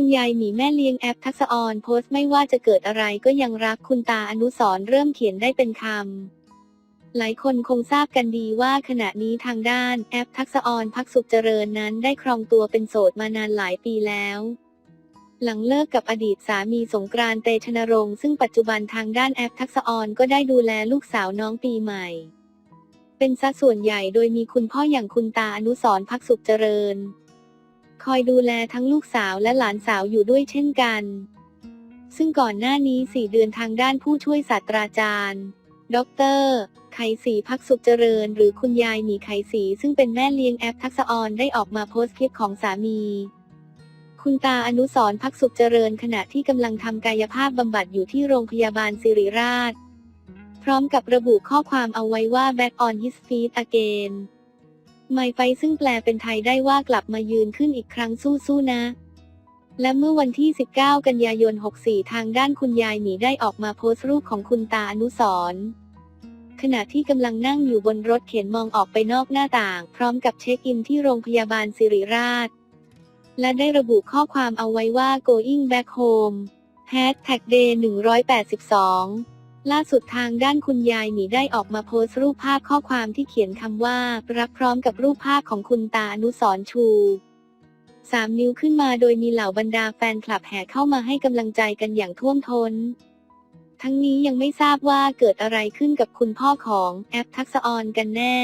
คุณยายหมีแม่เลี้ยงแอปทักษออนโพสต์ไม่ว่าจะเกิดอะไรก็ยังรักคุณตาอนุสรณ์เริ่มเขียนได้เป็นคำ หลายคนคงทราบกันดีว่าขณะนี้ทางด้านแอปทักษออนพักสุขเจริญนั้นได้ครองตัวเป็นโสดมานานหลายปีแล้วหลังเลิกกับอดีตสามีสงกรานต์เตชนรงค์ซึ่งปัจจุบันทางด้านแอปทักษออนก็ได้ดูแลลูกสาวน้องปีใหม่ เป็นสัดส่วนใหญ่โดยมีคุณพ่ออย่างคุณตาอนุสรณ์พักสุขเจริญ คอยดูแลทั้งลูกสาวและหลานสาวอยู่ด้วยเช่นกัน ซึ่งก่อนหน้านี้4เดือนทางด้านผู้ช่วยศาสตราจารย์ ดร ไขศรีพักสุขเจริญ หรือคุณยายหมีไขศรีซึ่งเป็นแม่เลี้ยงแอปทักษะออนได้ออกมาโพสต์คลิปของสามี คุณตาอนุสรพักสุขเจริญขณะที่กำลังทำกายภาพบำบัดอยู่ที่โรงพยาบาลสิริราช พร้อมกับระบุข้อความเอาไว้ว่า back on his feet again ไม่ไฟซึ่งแปลเป็นไทยได้ว่ากลับมายืนขึ้นอีกครั้งสู้ๆนะ และเมื่อวันที่ 19 กันยายน 64 ทางด้านคุณยายหมีได้ออกมาโพสต์รูปของคุณตาอนุสรณ์ขณะที่กำลังนั่งอยู่บนรถเข็นมองออกไปนอกหน้าต่าง พร้อมกับเช็คอินที่โรงพยาบาลสิริราช และได้ระบุข้อความเอาไว้ว่า going back home hashtag day 182 ล่าสุดทางด้านคุณยายหมีได้ออกมาโพสต์รูปภาพข้อความที่เขียนคำว่า รักพร้อมกับรูปภาพของคุณตาอนุสรชูสามนิ้วขึ้นมาโดยมีเหล่าบรรดาแฟนคลับแห่เข้ามาให้กำลังใจกันอย่างท่วมท้น ทั้งนี้ยังไม่ทราบว่าเกิดอะไรขึ้นกับคุณพ่อของแอปทักษออนกันแน่